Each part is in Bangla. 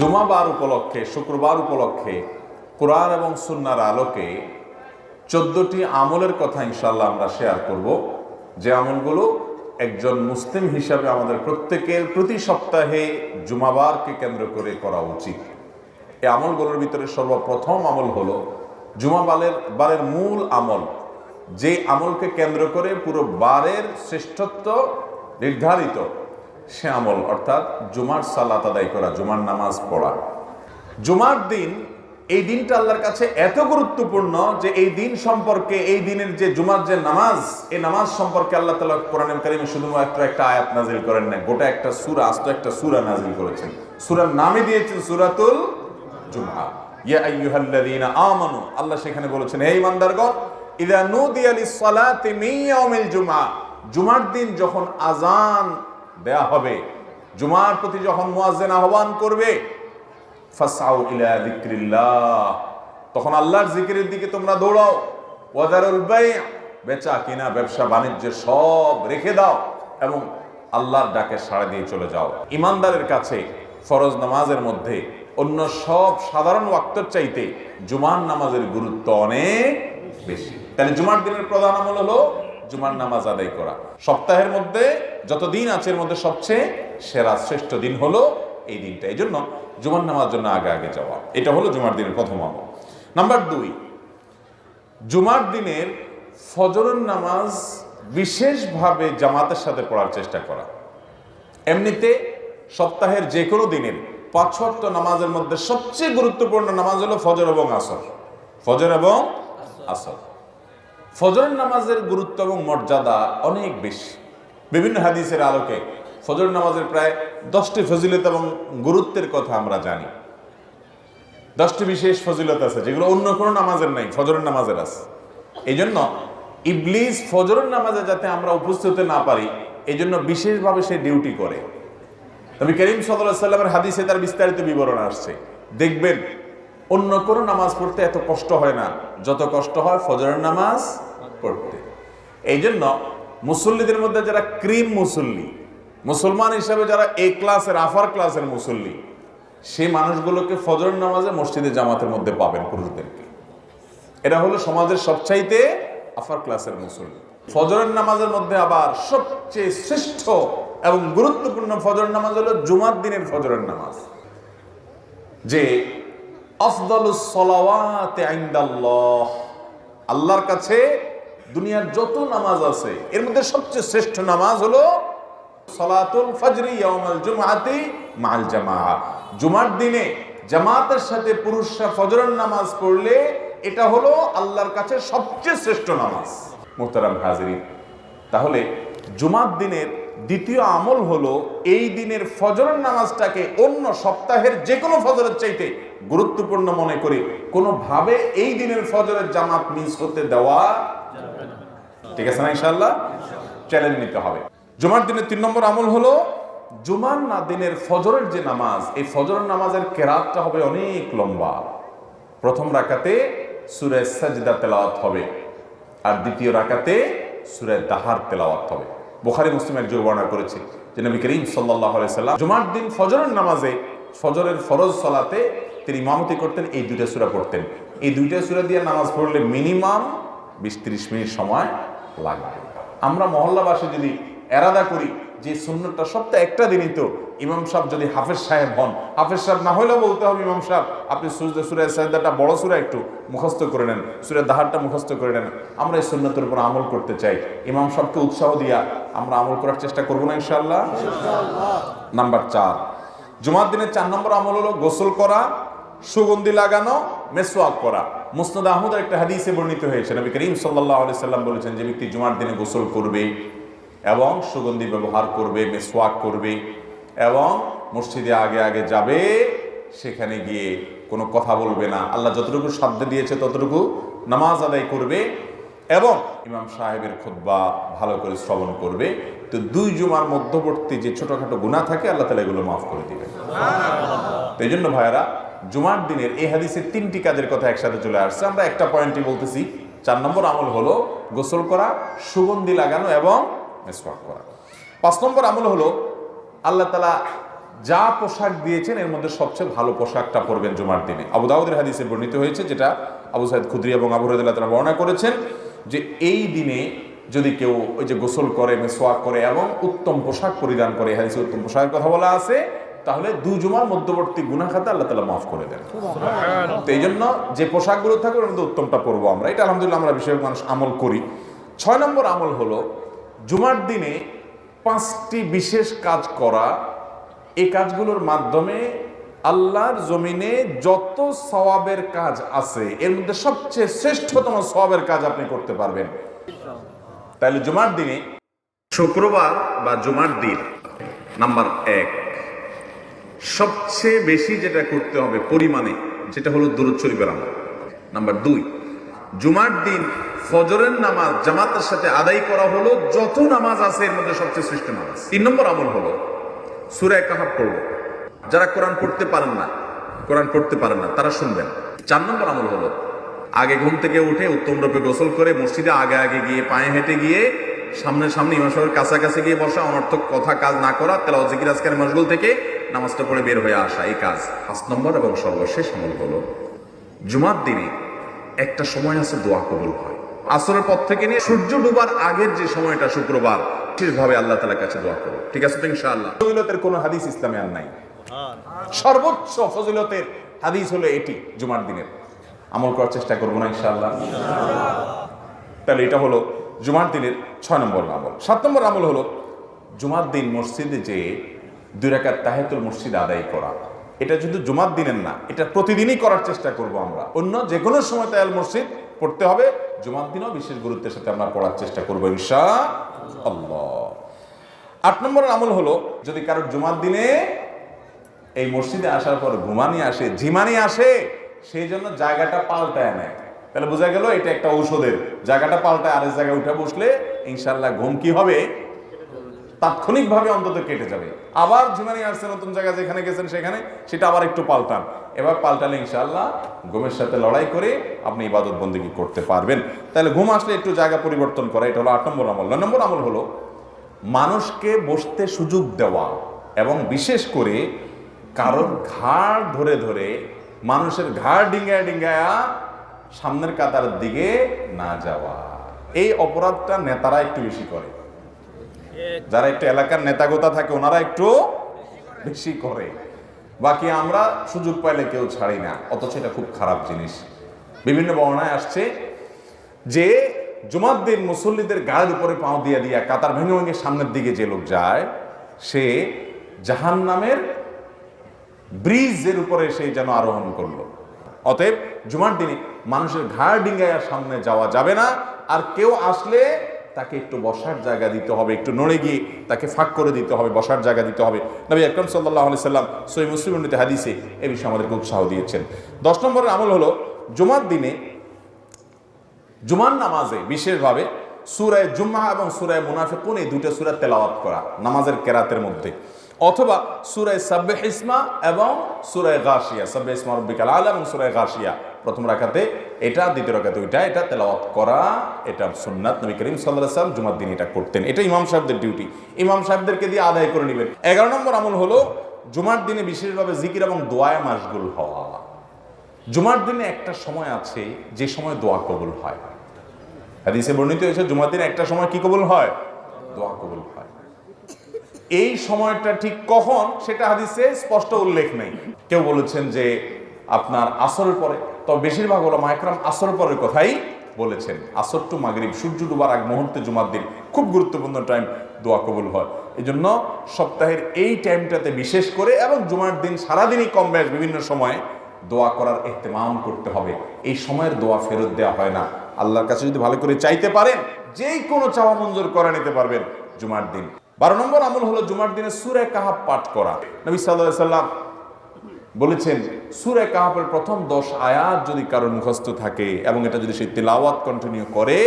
জুমাবার উপলক্ষে, শুক্রবার উপলক্ষে কোরআন এবং সুন্নার আলোকে চোদ্দটি আমলের কথা ইনশাল্লাহ আমরা শেয়ার করব। যে আমলগুলো একজন মুসলিম হিসাবে আমাদের প্রত্যেকের প্রতি সপ্তাহে জুমাবারকে কেন্দ্র করে করা উচিত। এই আমলগুলোর ভিতরে সর্বপ্রথম আমল হলো জুমাবালের, বারের মূল আমল। যে আমলকে কেন্দ্র করে পুরো বারের শ্রেষ্ঠত্ব নির্ধারিত। সে আমল, অর্থাৎ জুমার সালাত আদায় করা, জুমার নামাজ পড়া। জুমার দিন, এই দিনটা আল্লাহর কাছে এত গুরুত্বপূর্ণ যে এই দিন সম্পর্কে, এই দিনের যে জুমার যে নামাজ, এই নামাজ সম্পর্কে আল্লাহ তালা কোরআন কারিমে শুধুমাত্র একটা আয়াত নাজিল করেন না গোটা একটা সুরা, আস্ত একটা সুরা নাজিল করেছেন। সুরার নামে দিয়েছেন সুরাতুল জুমা ইয়া আইয়ুহাল্লাযীনা আমানু, আল্লাহ সেখানে বলেছেন, হে ইমানদারগণ ইযা নুদিয়া লিস-সালাতি মিন ইয়াউমিল জুমআ জুমার দিন যখন আজান দেয়া হবে। জুমার প্রতি যখন মুয়াজ্জিন আহ্বান করবে ফাসাউ ইলা যিকরিল্লাহ, তখন আল্লাহর জিকিরের দিকে তোমরা দৌড়াও। ওয়াদারুল বেচা কিনা, ব্যবসা বাণিজ্য সব রেখে দাও এবং আল্লাহর ডাকে সাড়া দিয়ে চলে যাও। ইমানদারের কাছে ফরজ নামাজের মধ্যে অন্য সব সাধারণ ওয়াক্তর চাইতে জুমার নামাজের গুরুত্ব অনেক বেশি। তাহলে জুমার দিনের প্রধান আমল হলো জুমার নামাজ আদায় করা। সপ্তাহের মধ্যে যত দিন আছে এর মধ্যে সবচেয়ে সেরা, শ্রেষ্ঠ দিন হলো এই দিনটা। এই জন্য জুমার নামাজ জন্য আগে আগে যাওয়া। এটা হলো জুমার দিনের প্রথম আমল নাম্বার দুই, জুমার দিনের ফজরের নামাজ বিশেষভাবে জামাতের সাথে পড়ার চেষ্টা করা। এমনিতে সপ্তাহের যে কোনো দিনের পাঁচ ওয়াক্ত নামাজের মধ্যে সবচেয়ে গুরুত্বপূর্ণ নামাজ হলো ফজর এবং আসর। ফজর এবং আসর। ফজর নামাজের গুরুত্ব এবং মর্যাদা অনেক বেশি। বিভিন্ন হাদিসের আলোকে ফজর নামাজের প্রায় দশটি ফজিলত এবং গুরুত্বের কথা আমরা জানি। দশটি বিশেষ ফজিলত আছে, যেগুলো অন্য কোনো নামাজের নাই, ফজরের নামাজের আছে। এই জন্য ইবলিস ফজরের নামাজে যাতে আমরা উপস্থিত হতে না পারি এই জন্য বিশেষভাবে সে ডিউটি করে। তবে করিম সাল্লাহ সাল্লামের হাদিসে তার বিস্তারিত বিবরণ আসছে। দেখবেন, অন্য কোনো নামাজ পড়তে এত কষ্ট হয় না। যত কষ্ট হয় ফজরের নামাজ পড়তে। এই জন্য মুসল্লিদের মধ্যে যারা ক্রিম মুসল্লি, মুসলমান হিসাবে যারা এ ক্লাসের, আফার ক্লাসের মুসল্লি, সেই মানুষগুলোকে ফজর নামাজে মসজিদে জামাতের মধ্যে পাবেন পুরুষদেরকে। এটা হলো সমাজের সবচাইতে আফার ক্লাসের মুসল্লি। ফজরের নামাজের মধ্যে আবার সবচেয়ে শ্রেষ্ঠ এবং গুরুত্বপূর্ণ ফজর নামাজ হলো জুমার দিনের ফজরের নামাজ। যে আফদালুস সলাওয়াতে আইন্দাল্লাহ আল্লাহর কাছে দুনিয়ার যত নামাজ আছে, এর মধ্যে সবচেয়ে শ্রেষ্ঠ নামাজ হলো সলাতুল ফজরি ইয়াউমাল জুমআতি মাল জামাআ জুমার দিনে জামাতের সাথে পুরুষরা ফজরের নামাজ পড়লে এটা হলো আল্লাহর কাছে সবচেয়ে শ্রেষ্ঠ নামাজ। মুহতারাম হাজিরিন, তাহলে জুমার দিনের দ্বিতীয় আমল হলো এই দিনের ফজরের নামাজটাকে অন্য সপ্তাহের যে কোনো ফজরের চাইতে গুরুত্বপূর্ণ মনে করে কোনোভাবে এই দিনের ফজরের জামাত মিস হতে দেওয়া ঠিক আছে না ইনশাল্লাহ চ্যালেঞ্জ নিতে হবে। জুমার দিনের তিন নম্বর আমল হলো, জুমার না দিনের ফজরের যে নামাজ, এই ফজরের নামাজের কেরাতটা হবে অনেক লম্বা। প্রথম রাকাতে সুরে সাজদা তেলাওয়াত হবে, আর দ্বিতীয় রাকাতে সুরে দাহার তেলাওয়াত হবে। বুখারি, মুসলিম এক যোগ বর্ণনা করেছে যে নবী করিম সাল্লাহ সাল্লাম জুমার দিন ফজরের নামাজে ফজরের ফরজ সলাতে তিনি ইমামতি করতেন, এই দুইটা সুরা পড়তেন। এই দুইটা সুরা দিয়ে নামাজ পড়লে মিনিমাম বিশ ত্রিশ মিনিট সময় লাগবে আমরা মহল্লাবাসী যদি এরাদা করি যে সুন্নতটা সপ্তাহে একটা দিনই তো ইমাম সাহেব যদি হাফেজ সাহেব হন, হাফেজ সাহেব না হলেও বলতে হবে ইমাম সাহেব, আপনি সুরজা সুরে সাহেদাটা বড় সুরা একটু মুখস্থ করে নেন, সুরে দাহারটা মুখস্থ করে নেন। আমরা এই সুন্নতের উপর আমল করতে চাই। ইমাম সাহেবকে উৎসাহ দিয়া আমরা আমল করার চেষ্টা করব না ইনশাল্লাহ নাম্বার চার। জুমার দিনের চার নম্বর আমল হলো গোসল করা, সুগন্ধি লাগানো, মেসওয়াক করা। মুসনাদ আহমদের একটা হাদিসে বর্ণিত হয়েছে। নবী করিম সাল্লাহ আলি সাল্লাম বলেছেন যে ব্যক্তি জুমার দিনে গোসল করবে এবং সুগন্ধি ব্যবহার করবে মেসওয়াক করবে এবং মসজিদে আগে আগে যাবে সেখানে গিয়ে কোনো কথা বলবে না। আল্লাহ যতটুকু সাধ্য দিয়েছে ততটুকু নামাজ আদায় করবে এবং ইমাম সাহেবের খুদ্া ভালো করে শ্রবণ করবে। তো দুই জুমার মধ্যবর্তী যে ছোটখাটো গুণা থাকে আল্লাহ তালা এগুলো মাফ করে দিবে তো এই জন্য ভাইয়ারা জুমার দিনের এই হাদিসের তিনটি কাজের কথা একসাথে চলে আসছে। আমরা একটা পয়েন্টই বলতেছি, চার নম্বর আমল হলো গোসল করা, সুগন্ধি লাগানো এবং মেসওয়াক করা। পাঁচ নম্বর আমল হলো আল্লাহ তালা যা পোশাক দিয়েছেন, এর মধ্যে সবচেয়ে ভালো পোশাকটা পরবেন জুমার দিনে। আবু দাউদের হাদিসে বর্ণিত হয়েছে যেটা আবু সাইদ খুদ্রি এবং আবু রদুল্লাহ তারা বর্ণনা করেছেন যে এই দিনে যদি কেউ ওই যে গোসল করে মেসোয়াক করে এবং উত্তম পোশাক পরিধান করে হাদিসে উত্তম পোশাকের কথা বলা আছে তাহলে দু জুমার মধ্যবর্তী গুনা খাতা আল্লাহ তালা মাফ করে দেন। তো এই জন্য যে পোশাকগুলো থাকবে ওর মধ্যে উত্তমটা পরবো আমরা। এটা আলহামদুলিল্লাহ আমরা বিষয় মানুষ আমল করি। ছয় নম্বর আমল হলো জুমার দিনে পাঁচটি বিশেষ কাজ করা। এই কাজগুলোর মাধ্যমে আল্লাহর জমিনে যত সওয়াবের কাজ আছে এর মধ্যে সবচেয়ে শ্রেষ্ঠতম সওয়াবের কাজ আপনি করতে পারবেন। তাহলে জুমার দিনে শুক্রবার বা জুমার দিন নাম্বার এক। সবচেয়ে বেশি যেটা করতে হবে পরিমাণে যেটা হলো দূরত শরীফের আমল। নাম্বার দুই, জুমার দিন ফজরের নামাজ জামাতের সাথে আদায় করা হলো যত নামাজ আছে এর মধ্যে সবচেয়ে শ্রেষ্ঠ নামাজ। তিন নম্বর আমল হলো সুরায় কাহাব পড়ব। যারা কোরআন পড়তে পারেন না, কোরআন পড়তে পারেন না, তারা শুনবেন। চার নম্বর আমল হলো আগে ঘুম থেকে উঠে উত্তম রূপে গোসল করে মসজিদে আগে আগে গিয়ে পায়ে হেঁটে গিয়ে সামনে সামনে ইমাম সাহেবের কাছাকাছি গিয়ে বসা, অনর্থক কথা কাজ না করা তেলাও জিকির, আজকের মশগুল থেকে নামাজটা পড়ে বের হয়ে আসা এই কাজ পাঁচ নম্বর এবং সর্বশেষ আমল হলো জুমার দিনে একটা সময় আছে দোয়া কবুল হয়। আসরের পর থেকে নিয়ে সূর্য ডুবার আগের যে সময়টা শুক্রবার বিশেষভাবে আল্লাহ তালার কাছে দোয়া করো। ঠিক আছে তো ইনশাআল্লাহ? ফজিলতের কোনো হাদিস ইসলামে আর নাই। সর্বোচ্চ ফজিলতের হাদিস হলো এটি জুমার দিনের। আমল করার চেষ্টা করব না ইনশাআল্লাহ। তাহলে এটা হলো জুমার দিনের ছয় নম্বর আমল। সাত নম্বর আমল হলো জুমার দিন মসজিদে যে দুই রাকাত তাহেতুল মসজিদ আদায় করা। এটা শুধু জুমার দিনের না, এটা প্রতিদিনই করার চেষ্টা করব আমরা। অন্য যে কোনো সময় তায়াল মসজিদ পড়তে হবে, জুমার দিনও বিশেষ গুরুত্বের সাথে আমরা পড়ার চেষ্টা করব ইনশা আল্লাহ আট নম্বর আমল হলো, যদি কারোর জুমার দিনে এই মসজিদে আসার পর ঘুমানি আসে, ঝিমানি আসে, সেই জন্য জায়গাটা পাল্টায় নেয়। তাহলে বোঝা গেল এটা একটা ঔষধের। জায়গাটা পাল্টায় আরেক জায়গায় উঠে বসলে ইনশাল্লাহ ঘুম কি হবে? তাৎক্ষণিকভাবে অন্তত কেটে যাবে। আবার ঝিমানি আসছে নতুন জায়গা যেখানে গেছেন সেখানে, সেটা আবার একটু পাল্টান। এবার পাল্টালে ইনশাল্লাহ ঘুমের সাথে লড়াই করে আপনি ইবাদত বন্দিগি করতে পারবেন। তাহলে ঘুম আসলে একটু জায়গা পরিবর্তন করা, এটা হলো আট নম্বর আমল। নয় নম্বর আমল হলো মানুষকে বসতে সুযোগ দেওয়া এবং বিশেষ করে কারোর ঘাড় ধরে ধরে মানুষের ঘাড় ডিঙ্গায় ডিঙ্গায়া সামনের কাতার দিকে না যাওয়া। এই অপরাধটা নেতারা একটু বেশি করে। যারা একটু এলাকার নেতাগোতা থাকে, ওনারা একটু বেশি করে। বাকি আমরা সুযোগ পাইলে কেউ ছাড়ি না, অথচ এটা খুব খারাপ জিনিস। বিভিন্ন বর্ণায় আসছে যে, জুমার দিন মুসল্লিদের গায়ের উপরে পাও দিয়ে দিয়া কাতার ভেঙে ভেঙে সামনের দিকে যে লোক যায়, সে জাহান নামের ব্রিজের উপরে সে যেন আরোহণ করল। অতএব জুমার দিনে মানুষের ঘাড় ডিঙ্গাইয়ার সামনে যাওয়া যাবে না, আর কেউ আসলে তাকে একটু বসার জায়গা দিতে হবে, একটু নড়ে গিয়ে তাকে ফাঁক করে দিতে হবে, বসার জায়গা দিতে হবে। নবী আকরম সাল্লাহ আলি সাল্লাম সই মুসলিম উন্নতি হাদিসে এ বিষয়ে আমাদেরকে উৎসাহ দিয়েছেন। দশ নম্বরের আমল হলো, জুমার দিনে, জুমার নামাজে বিশেষভাবে সুরায় জুম্মা এবং সুরায় মুনাফিকুন এই দুটো সুরা তেলাওয়াত করা, নামাজের কেরাতের মধ্যে। অথবা সুরায় সাব্বে ইসমা এবং সুরায় গাশিয়া, সাব্বে ইসমা রব্বিকাল আল এবং সুরায় গাশিয়া প্রথম রাখাতে এটা দ্বিতীয় রাখাতে ওইটা এটা তেলাওয়াত করা, এটা সুন্নাত নবী করিম সাল্লাহ সাল্লাম জুমার দিন এটা করতেন। এটা ইমাম সাহেবদের ডিউটি ইমাম সাহেবদেরকে দিয়ে আদায় করে নেবেন। এগারো নম্বর আমল হলো জুমার দিনে বিশেষভাবে জিকির এবং দোয়ায় মাসগুল হওয়া। জুমার দিনে একটা সময় আছে যে সময় দোয়া কবুল হয়। হাদিসে বর্ণিত হয়েছে, জুমার দিনে একটা সময় কি কবুল হয়? দোয়া কবুল হয়। এই সময়টা ঠিক কখন? সেটা হাদিসে স্পষ্ট উল্লেখ নেই। কেউ বলেছেন যে আপনার আসরের পরে। তবে বেশিরভাগ হলো মাইক্রাম আসরের পরের কথাই বলেছেন। আসর টু মাগরিব, সূর্য ডুবার আগ মুহূর্তে জুমার দিন খুব গুরুত্বপূর্ণ টাইম, দোয়া কবুল হয়। এই জন্য সপ্তাহের এই টাইমটাতে বিশেষ করে এবং জুমার দিন সারাদিনই কম বেশ বিভিন্ন সময়ে দোয়া করার এহতেমাম করতে হবে। এই সময়ের দোয়া ফেরত দেওয়া হয় না। আল্লাহর কাছে যদি ভালো করে চাইতে পারেন যেই কোনো চাওয়া মঞ্জুর করে নিতে পারবেন জুমার দিন। বারো নম্বর আমল হলো জুমার দিনে সুরে কাহাব পাঠ করা। নবী সাল্লাহ সাল্লাম বলেছেন, সুরে কাহাবের প্রথম দশ আয়াত যদি কারোর মুখস্থ থাকে এবং এটা যদি সেই তেলাওয়াত কন্টিনিউ করে,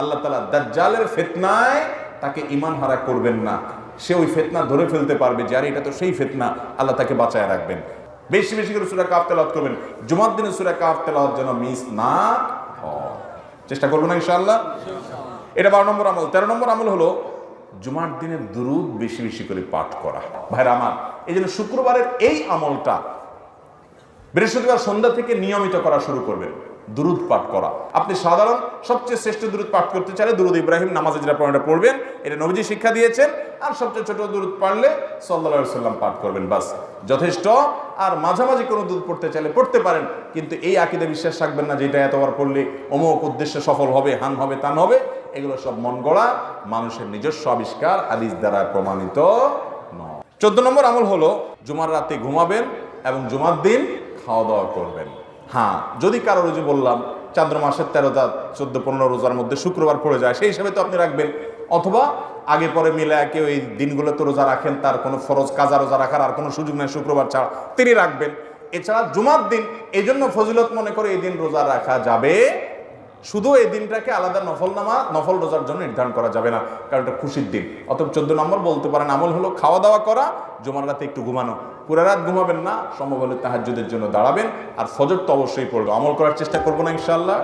আল্লাহ তালা দাজ্জালের ফেতনায় তাকে ইমান হারা করবেন না। সে ওই ফেতনা ধরে ফেলতে পারবে, যে আরে এটা তো সেই ফেতনা, আল্লাহ তাকে বাঁচায় রাখবেন। বেশি বেশি করে সুরা কাপ তেলাওয়াত করবেন। জুমার দিনে সুরা কাপ তেলাওয়াত যেন মিস না চেষ্টা করব না, ইনশাআল্লাহ? এটা বারো নম্বর আমল। তেরো নম্বর আমল হলো জুমার দিনে দুরুদ বেশি বেশি করে পাঠ করা। ভাইরা আমার, এই জন্য শুক্রবারের এই আমলটা বৃহস্পতিবার সন্ধ্যা থেকে নিয়মিত করা শুরু করবেন দুরুদ পাঠ করা। আপনি সাধারণ, সবচেয়ে শ্রেষ্ঠ দুরুদ পাঠ করতে চাইলে দুরুদ ইব্রাহিম নামাজে যেটা পড়েন পড়বেন, এটা নবীজি শিক্ষা দিয়েছেন, আর সবচেয়ে ছোট দুরুদ পারলে সাল্লাহ সাল্লাম পাঠ করবেন, বাস। যথেষ্ট। আর মাঝামাঝি কোনো দুধ পড়তে চাইলে পড়তে পারেন, কিন্তু এই আকিদে বিশ্বাস রাখবেন না যে এটা এতবার পড়লে অমুক উদ্দেশ্যে সফল হবে, হান হবে, তান হবে, এগুলো সব মন গড়া, মানুষের নিজস্ব আবিষ্কার, হাদিস দ্বারা প্রমাণিত নয়। চোদ্দ নম্বর আমল হলো, জুমার রাতে ঘুমাবেন এবং জুমার দিন খাওয়া দাওয়া করবেন। হ্যাঁ যদি কারও রোজে বললাম চান্দ্র মাসের তেরোটা চোদ্দ, পনেরো রোজার মধ্যে শুক্রবার পড়ে যায়, সেই হিসাবে তো আপনি রাখবেন। অথবা আগে পরে মিলে কেউ এই দিনগুলোতে রোজা রাখেন, তার কোনো ফরজ কাজা রোজা রাখার আর কোনো সুযোগ নেই, শুক্রবার ছাড়া তিনি রাখবেন। এছাড়া জুমার দিন এই জন্য ফজিলত মনে করে এই দিন রোজা রাখা যাবে শুধু এই দিনটাকে আলাদা নফল নামা নফল রোজার জন্য নির্ধারণ করা যাবে না, কারণ এটা খুশির দিন। অত চোদ্দ নম্বর বলতে পারেন আমল হলো খাওয়া দাওয়া করা, জমার রাতে একটু ঘুমানো। পুরা রাত ঘুমাবেন না সম্ভব হলে তাহাজ্জুদের জন্য দাঁড়াবেন, আর ফজর তো অবশ্যই পড়বে। আমল করার চেষ্টা করব না ইনশাল্লাহ